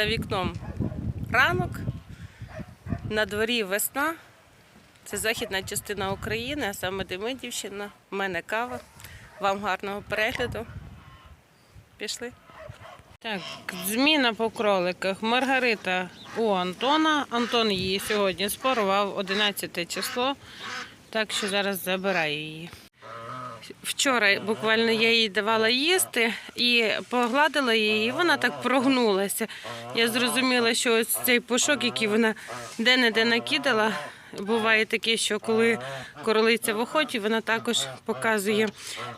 За вікном ранок, на дворі весна. Це західна частина України, а саме Демидівщина. У мене кава. Вам гарного перегляду. Пішли. Так, зміна по кроликах. Маргарита у Антона. Антон її сьогодні спарував 11 число, так що зараз забираю її. Вчора буквально я їй давала їсти і погладила її, і вона так прогнулася. Я зрозуміла, що ось цей пушок, який вона де-не-де накидала, буває таке, що коли королиця в охоті, вона також показує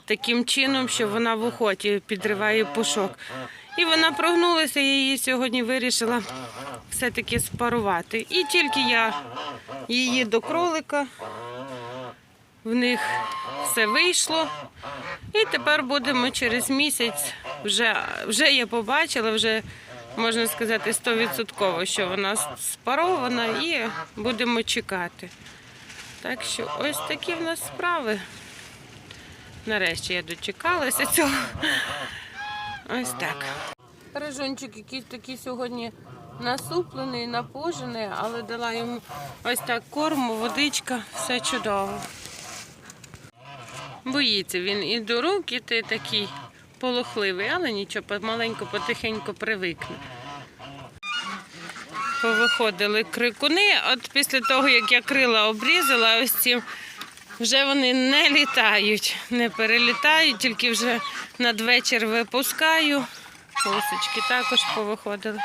таким чином, що вона в охоті підриває пушок. І вона прогнулася, я її сьогодні вирішила все-таки спарувати. І тільки я її до кролика, в них все вийшло. І тепер будемо через місяць. Вже, вже я побачила, вже можна сказати, 100%, що вона спарована, і будемо чекати. Так що ось такі в нас справи. Нарешті я дочекалася цього. Ось так. Рижунчик якийсь такий сьогодні насуплений, напужений, але дала йому ось так корму, водичка, все чудово. Боїться він і до рук, і ти такий полохливий, але нічого, помаленьку, потихеньку привикне. Повиходили крикуни, от після того, як я крила обрізала, ось ці вже вони не літають, не перелітають, тільки вже надвечір випускаю. Гусочки також повиходили.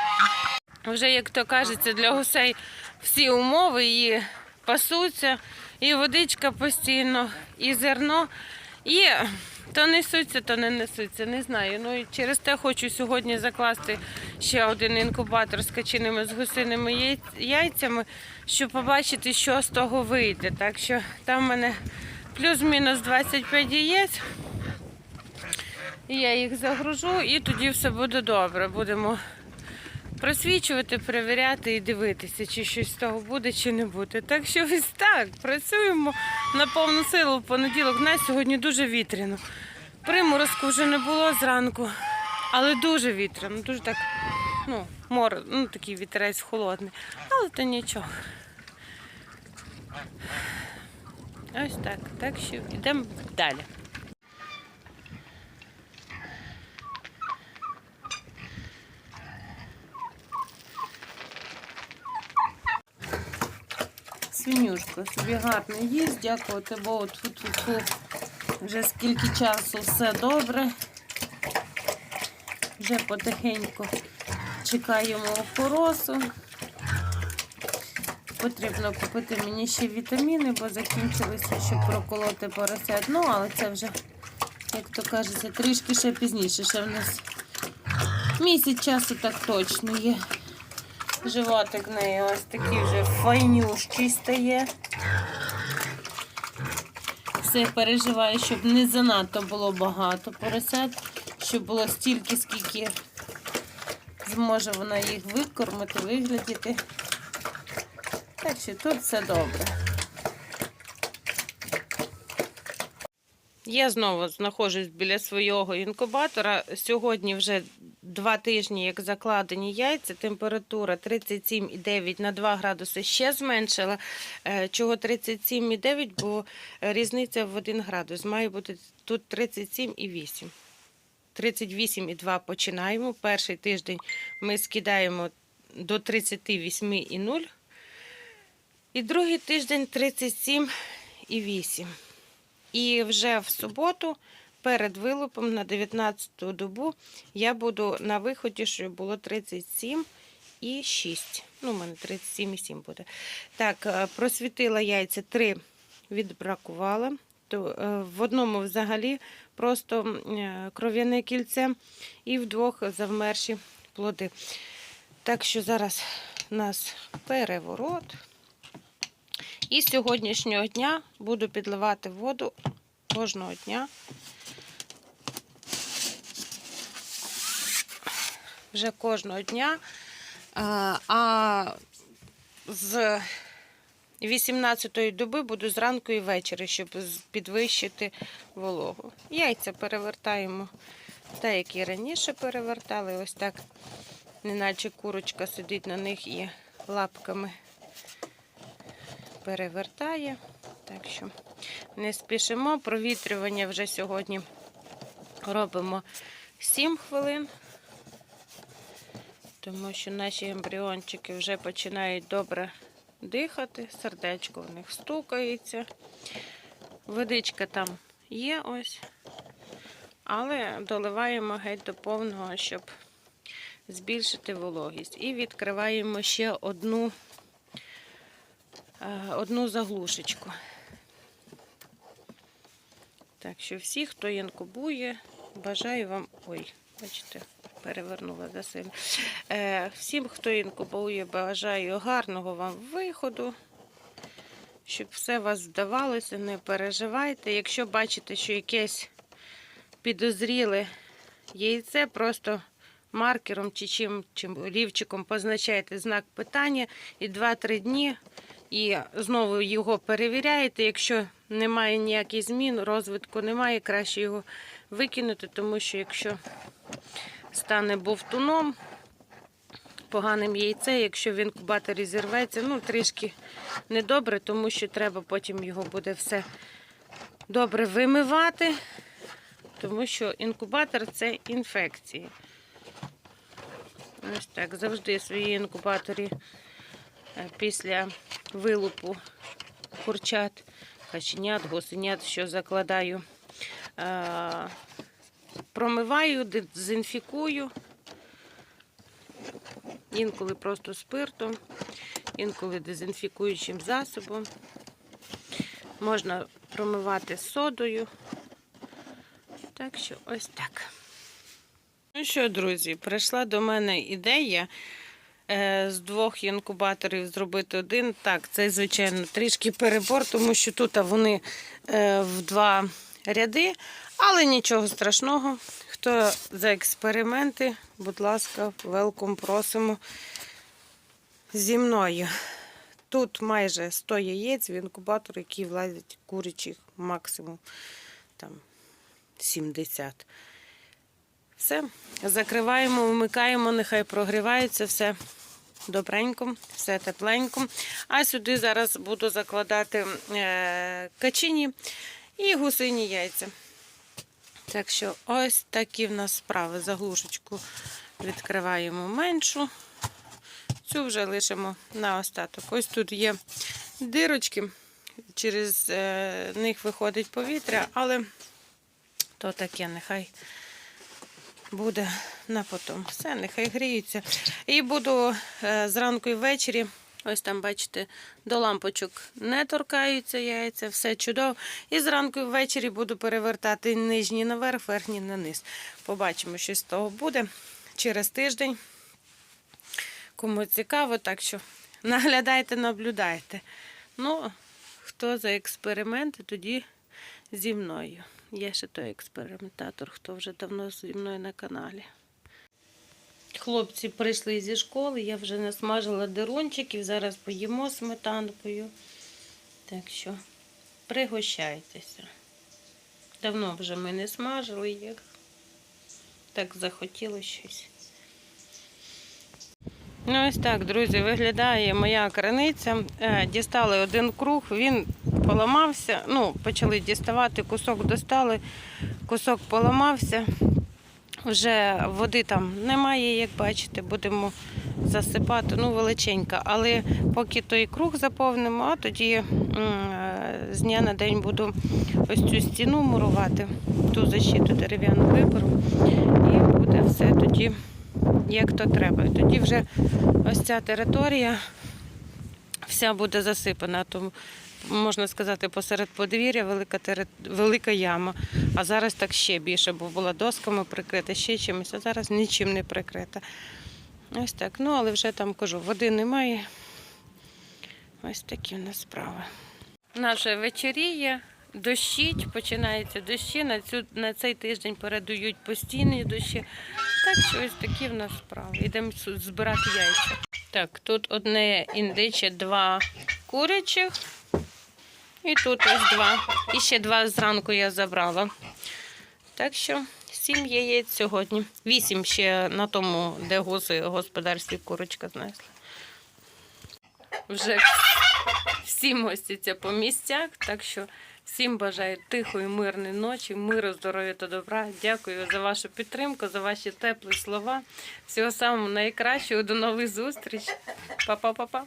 Вже, як то кажеться, для гусей всі умови і пасуться, і водичка постійно, і зерно. І то несуться, то не несуться, не знаю. Ну і через те хочу сьогодні закласти ще один інкубатор з качиними з гусиними яйцями, щоб побачити, що з того вийде. Так що там в мене плюс-мінус 25 яєць. Я їх загружу, і тоді все буде добре. Будемо просвічувати, перевіряти і дивитися, чи щось з того буде, чи не буде. Так що ось так, працюємо на повну силу в понеділок. Нас сьогодні дуже вітряно. Приморозку вже не було зранку, але дуже вітряно, дуже так, ну, море, ну такий вітерець холодний. Але то нічого. Ось так. Так що йдемо далі. Свинюшка собі гарно їсть, дякувати Богу. Тфу-тфу-тфу. Вже скільки часу все добре. Вже потихеньку чекаємо опоросу. Потрібно купити мені ще вітаміни, бо закінчилися, щоб проколоти поросят. Ну, але це вже, як то кажеться, трішки ще пізніше. Ще в нас місяць часу так точно є. Животик в неї ось такий вже файнющий стає. Все переживаю, щоб не занадто було багато поросят, щоб було стільки, скільки зможе вона їх викормити, виглядіти. Так що тут все добре. Я знову знаходжусь біля свого інкубатора. Сьогодні вже два тижні, як закладені яйця, температура 37,9 на 2 градуси ще зменшила. Е, Чого 37,9, бо е, різниця в 1 градус. Має бути тут 37,8. 38,2 починаємо. Перший тиждень ми скидаємо до 38,0. І другий тиждень 37,8. І вже в суботу перед вилупом на 19-ту добу я буду на виході, щоб було 37 і 6. Ну, у мене 37,7 буде. Так, е, просвітила яйця 3 відбракувала. То, е, в одному взагалі просто е, кров'яне кільце і в двох завмерші плоди. Так що зараз у нас переворот. І з сьогоднішнього дня буду підливати воду кожного дня. Вже кожного дня. А, А з 18-ї доби буду зранку і ввечері, щоб підвищити вологу. Яйця перевертаємо як і раніше перевертали. Ось так неначе курочка сидить на них і лапками перевертає. Так що не спішимо. Провітрювання вже сьогодні робимо 7 хвилин, тому що наші ембріончики вже починають добре дихати, сердечко в них стукається. Водичка там є ось, але доливаємо геть до повного, щоб збільшити вологість. І відкриваємо ще одну, е, одну заглушечку. Так що всі, хто інкубує, бажаю вам. Ой, бачите, перевернула засильно. Е, всім, хто інкубує, бажаю гарного вам виходу. Щоб все вас вдавалося, не переживайте. Якщо бачите, що якесь підозріле яйце, просто маркером чи чим, чим олівчиком позначаєте знак питання і 2-3 дні і знову його перевіряєте. Якщо немає ніяких змін, розвитку немає, краще його викинути, тому що якщо стане бовтуном, поганим яйце, якщо в інкубаторі зірветься, ну трішки недобре, тому що треба потім його буде все добре вимивати, тому що інкубатор це інфекції. Ось так, завжди свої інкубаторі е, після вилупу курчат, каченят, гусенят, що закладаю, е, промиваю, дезінфікую. Інколи просто спиртом, інколи дезінфікуючим засобом. Можна промивати содою. Так що ось так. Ну що, друзі, прийшла до мене ідея е, з двох інкубаторів зробити один. Так, це, звичайно, трішки перебор, тому що тут вони е, в два ряди, але нічого страшного. Хто за експерименти, будь ласка, велком просимо зі мною. Тут майже 100 яєць в інкубатор, який влазить курячих максимум там 70. Все, закриваємо, вмикаємо, нехай прогрівається все добренько, все тепленько. А сюди зараз буду закладати е, качині і гусині яйця. Так що ось такі в нас справи. Заглушечку відкриваємо меншу. Цю вже лишимо на остаток. Ось тут є дирочки, через е, них виходить повітря, але то таке нехай буде на потом. Все, нехай гріються. І буду е, зранку і ввечері. Ось там, бачите, до лампочок не торкаються яйця, все чудово. І зранку ввечері буду перевертати нижні наверх, верхні на низ. Побачимо, що з того буде через тиждень. Кому цікаво, так що наглядайте, наблюдайте. Ну, хто за експерименти, тоді зі мною. Я ще той експериментатор, хто вже давно зі мною на каналі. Хлопці прийшли зі школи, я вже насмажила дерунчиків, зараз поїмо сметанкою. Так що пригощайтеся. Давно вже ми не смажили їх. Так захотілося щось. Ну, ось так, друзі, виглядає моя криниця. Е, Дістали один круг, він поламався. Ну, почали діставати, кусок достали, кусок поламався. Вже води там немає, як бачите, будемо засипати, ну, величенька. Але поки той круг заповнимо, а тоді е, з дня на день буду ось цю стіну мурувати, ту защиту дерев'яну виберу. І буде все тоді як то треба. І тоді вже ось ця територія вся буде засипана. Тому, можна сказати, посеред подвір'я велика, велика яма. А зараз так ще більше, бо була досками прикрита, ще чимось, а зараз нічим не прикрита. Ось так. Ну, але вже там кажу, води немає. Ось такі в нас справи. Наша вечеріє. Дощить, починаються дощі. На, цю, на цей тиждень передають постійні дощі. Так що ось такі в нас справи. Йдемо збирати яйця. Так, тут одне індиче, два курячих. І тут ось два. І ще два зранку я забрала. Так що сім яєць сьогодні. Вісім ще на тому, де гуси в господарстві курочка знесли. Вже всі мостяться по місцях, так що всім бажаю тихої, мирної ночі, миру, здоров'я та добра. Дякую за вашу підтримку, за ваші теплі слова. Всього самого найкращого. До нових зустріч. Па-па-па-па.